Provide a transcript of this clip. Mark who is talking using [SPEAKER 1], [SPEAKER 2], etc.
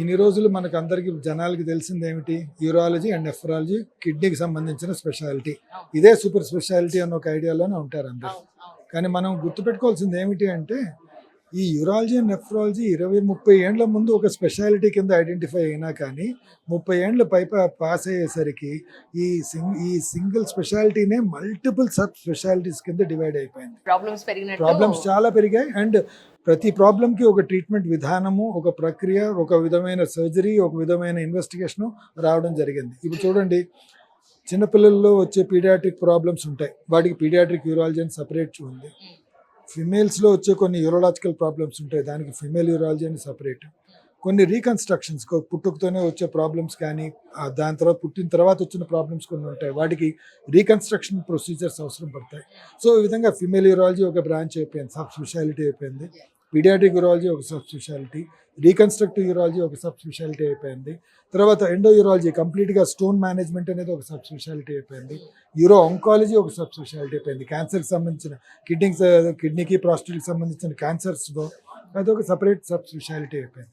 [SPEAKER 1] ఇన్ని రోజులు మనకు అందరికి జనాలకి తెలిసింది ఏమిటి? యూరాలజీ అండ్ నెఫ్రాలజీ కిడ్నీకి సంబంధించిన స్పెషాలిటీ ఇదే సూపర్ స్పెషాలిటీ అన్న ఒక ఐడియాలోనే ఉంటారు అందరు. కానీ మనం గుర్తుపెట్టుకోవాల్సింది ఏమిటి అంటే ఈ యూరాలజీ అండ్ నెఫ్రాలజీ ఇరవై ముప్పై ఏండ్ల ముందు ఒక స్పెషాలిటీ కింద ఐడెంటిఫై అయినా కానీ ముప్పై ఏండ్ల పై పాస్ అయ్యేసరికి ఈ సింగ్ ఈ సింగిల్ స్పెషాలిటీనే మల్టిపుల్ సబ్ స్పెషాలిటీస్ కింద డివైడ్ అయిపోయింది.
[SPEAKER 2] ప్రాబ్లమ్స్
[SPEAKER 1] చాలా పెరిగాయి. అండ్ ప్రతి ప్రాబ్లంకి ఒక ట్రీట్మెంట్ విధానము ఒక ప్రక్రియ ఒక విధమైన సర్జరీ ఒక విధమైన ఇన్వెస్టిగేషన్ రావడం జరిగింది. ఇప్పుడు చూడండి చిన్నపిల్లల్లో వచ్చే పీడియాట్రిక్ ప్రాబ్లమ్స్ ఉంటాయి. వాటికి పీడియాట్రిక్ యూరాలజీ అని సపరేట్ ఉంది. ఫిమేల్స్లో వచ్చే కొన్ని యూరలాజికల్ ప్రాబ్లమ్స్ ఉంటాయి. దానికి ఫిమేల్ యూరాలజీ అని సపరేట్. కొన్ని రీకన్స్ట్రక్షన్స్ పుట్టుకతోనే వచ్చే ప్రాబ్లమ్స్ కానీ దాని తర్వాత పుట్టిన తర్వాత వచ్చిన ప్రాబ్లమ్స్ కొన్ని ఉంటాయి. వాటికి రీకన్స్ట్రక్షన్ ప్రొసీజర్స్ అవసరం పడతాయి. సో ఈ విధంగా ఫిమేల్ యూరాలజీ ఒక బ్రాంచ్ అయిపోయింది. సబ్ స్పెషాలిటీ అయిపోయింది. పీడియాట్రిక్ యూరాలజీ ఒక సబ్ స్పెషాలిటీ రీకన్స్ట్రక్టివ్ యూరాలజీ ఒక సబ్ స్పెషాలిటీ అయిపోయింది. తర్వాత ఎండో యూరాలజీ కంప్లీట్గా స్టోన్ మేనేజ్మెంట్ అనేది ఒక సబ్ స్పెషాలిటీ అయిపోయింది. యూరో ఆంకాలజీ ఒక సబ్ స్పెషాలిటీ అయిపోయింది క్యాన్సర్కి సంబంధించిన కిడ్నీకి కిడ్నీకి ప్రాస్టేట్కి సంబంధించిన క్యాన్సర్స్లో అది ఒక సపరేట్ సబ్ స్పెషాలిటీ అయిపోయింది.